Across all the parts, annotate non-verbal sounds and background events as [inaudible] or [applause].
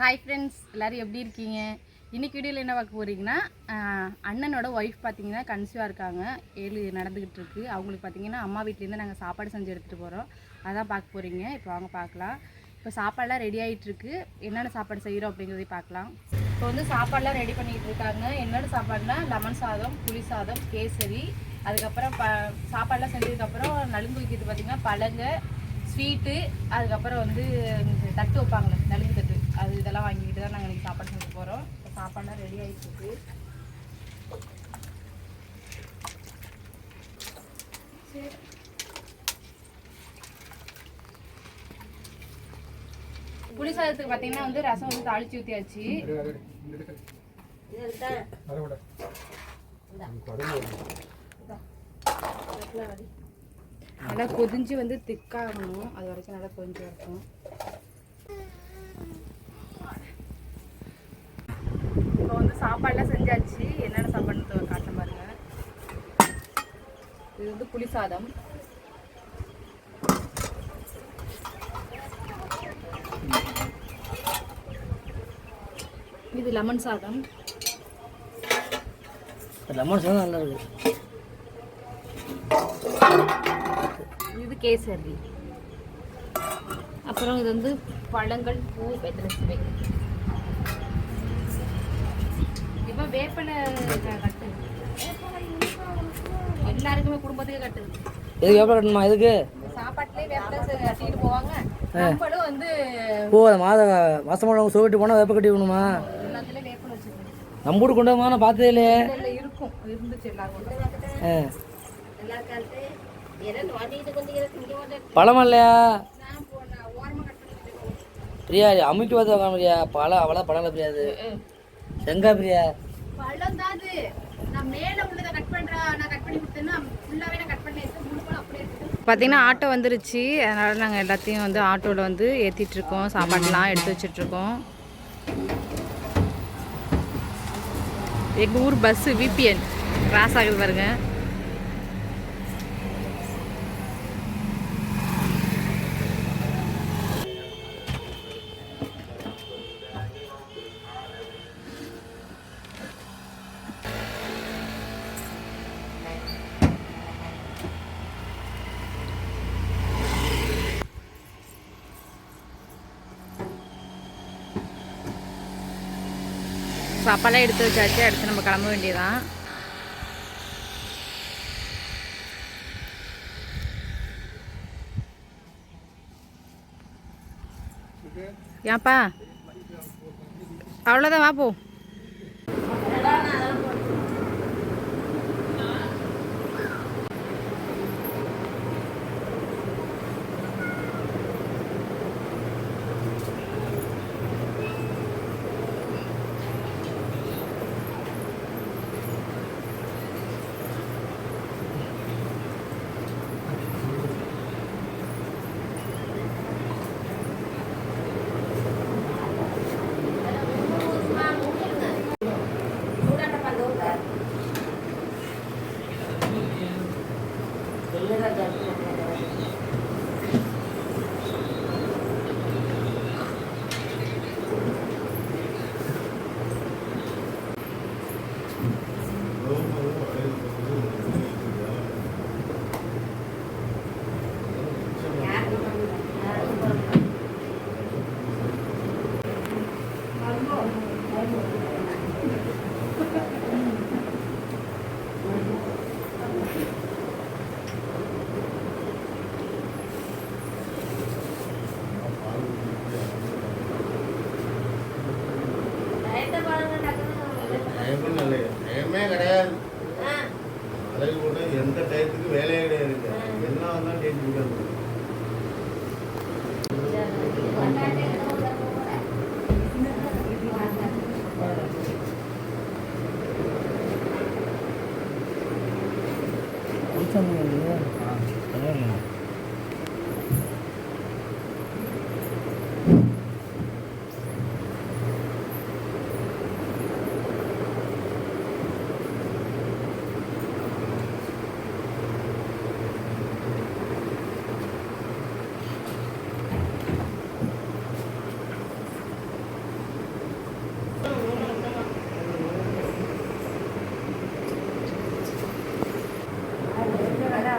Hi friends எல்லோரும் எப்படி இருக்கீங்க? இன்னைக்கு வீடியோவில் என்ன பார்க்க போகிறீங்கன்னா அண்ணனோட ஒய்ஃப் பார்த்தீங்கன்னா கன்சிவாக இருக்காங்க. ஏழு நடந்துக்கிட்டு இருக்கு. அவங்களுக்கு பார்த்தீங்கன்னா அம்மா வீட்லேருந்து நாங்கள் சாப்பாடு செஞ்சு எடுத்துகிட்டு போகிறோம் அதான் பார்க்க போகிறீங்க இப்போ வாங்க பார்க்கலாம். இப்போ சாப்பாடெலாம் ரெடி ஆகிட்டுருக்கு என்னென்ன சாப்பாடு செய்கிறோம் அப்படிங்கிறதையும் பார்க்கலாம். இப்போ வந்து சாப்பாடெலாம் ரெடி பண்ணிக்கிட்டு இருக்காங்க. என்னென்ன சாப்பாடுனா லெமன் சாதம் புளி சாதம் கேசரி. அதுக்கப்புறம் ப சாப்பாடெலாம் செஞ்சதுக்கப்புறம் நலுங்கு வைக்கிறது பார்த்திங்கன்னா பழங்க ஸ்வீட்டு அதுக்கப்புறம் வந்து தட்டு வைப்பாங்களே நலுங்கு தட்டு. அது இதெல்லாம் வாங்கிட்டு தான் நாங்கள் இன்றைக்கி சாப்பாடு செஞ்சு போகிறோம் இப்போ சாப்பாடுலாம் ரெடி ஆகிட்டு சரி புளி சாதத்துக்கு பார்த்தீங்கன்னா வந்து ரசம் வந்து தாளிச்சு ஊற்றியாச்சு நல்லா கொதிஞ்சு வந்து திக்காகணும் அது வரைக்கும் நல்லா கொதிஞ்சு வரட்டும் இப்போ வந்து சாப்பாடுலாம் செஞ்சாச்சு. என்னென்ன சாப்பாடுன்னு காட்ட பாருங்க. இது வந்து புளி சாதம். இது லெமன் சாதம். லெமன் சாதம் நல்லா இருக்கு. இது கேசரி. அப்புறம் இது வந்து பழங்கள் பூ வெத்தலை சுவை வேப்பலை க- கட்டு. எல்லாருக்குமே குடும்பத்துக்கு கட்டுது எதுக்கு எவ்வளோ கட்டணுமா? எதுக்கு? சாப்பாட்டுலேயே வேப்பலை கட்டிட்டு போவாங்க. நம்மளும் வந்து ஓ அந்த மாத மாதம் சோவிட்டு போனால் வேப்ப கட்டி விடணுமா? வேப்பலை நம்ம வீடு கொண்டு வந்தா நான் பார்த்ததே இல்லையே. இல்லை இருக்கும். இருந்துச்சு எல்லாரும் ஆ. பழமா இல்லையா? போன பிரியா அமுக்கி பார்த்து உட்கார பிரியா பழம் அவ்வளோ பழம் இல்லை பிரியா அது செங்கா பிரியா? பழம் தான் அது நான் மேலே உள்ளதை கட் பண்ணுறா நான் கட் பண்ணி கொடுத்தேன்னா ஃபுல்லாகவே நான் கட் பண்ணேன். மூணு பழம் அப்படியே இருக்குது. பார்த்தீங்கன்னா ஆட்டோ வந்துருச்சு. அதனால் நாங்கள் எல்லாத்தையும் வந்து ஆட்டோவில் வந்து ஏற்றிட்டுருக்கோம் சாப்பாடுலாம் எடுத்து வச்சிட்ருக்கோம் எங்கள் ஊர் பஸ்ஸு விபிஎன் கிராஸ் ஆகுது பாருங்கள் சாப்பாடெல்லாம் எடுத்து வச்சாச்சு அடுத்து நம்ம கிளம்ப வேண்டியதான் ஏன்ப்பா அவ்வளோதான் வாப்போ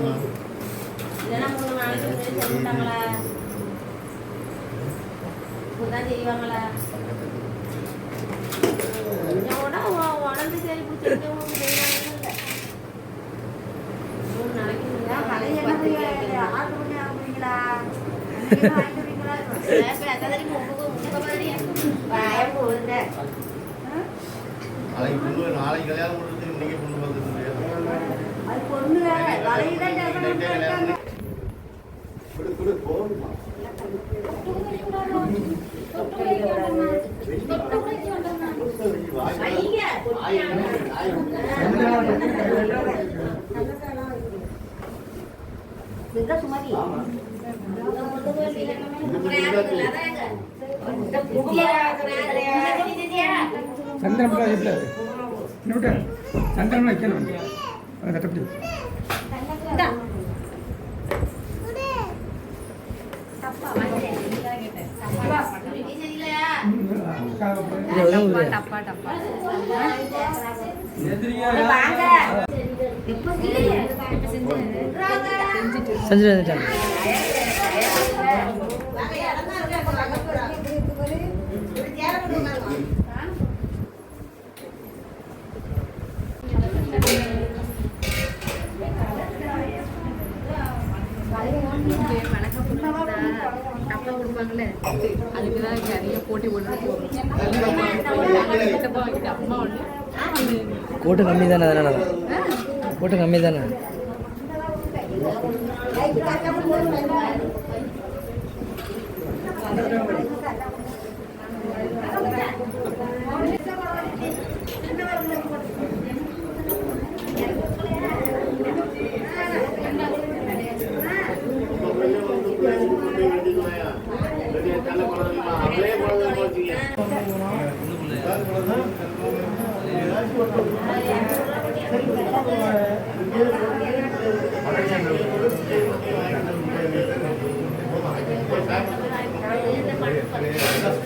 கொடுத்துருமா நாளைக்கு [laughs] நாளைக்கு கல்யாணம் இன்னைக்கு கொண்டு வந்து சந்திரன் நூட்டன் சந்திரன் வைக்கணும் தட்டப்படி செஞ்சுட்டு வந்துட்டாங்க டப்பா கொடுப்பாங்கல்ல அதுக்கு தான் நிறைய போட்டி போட்டு அம்மா ஒன்று கூட்டம் கம்மி தானே அதனால கூட்டம் கம்மி தானே Thank. Gracias.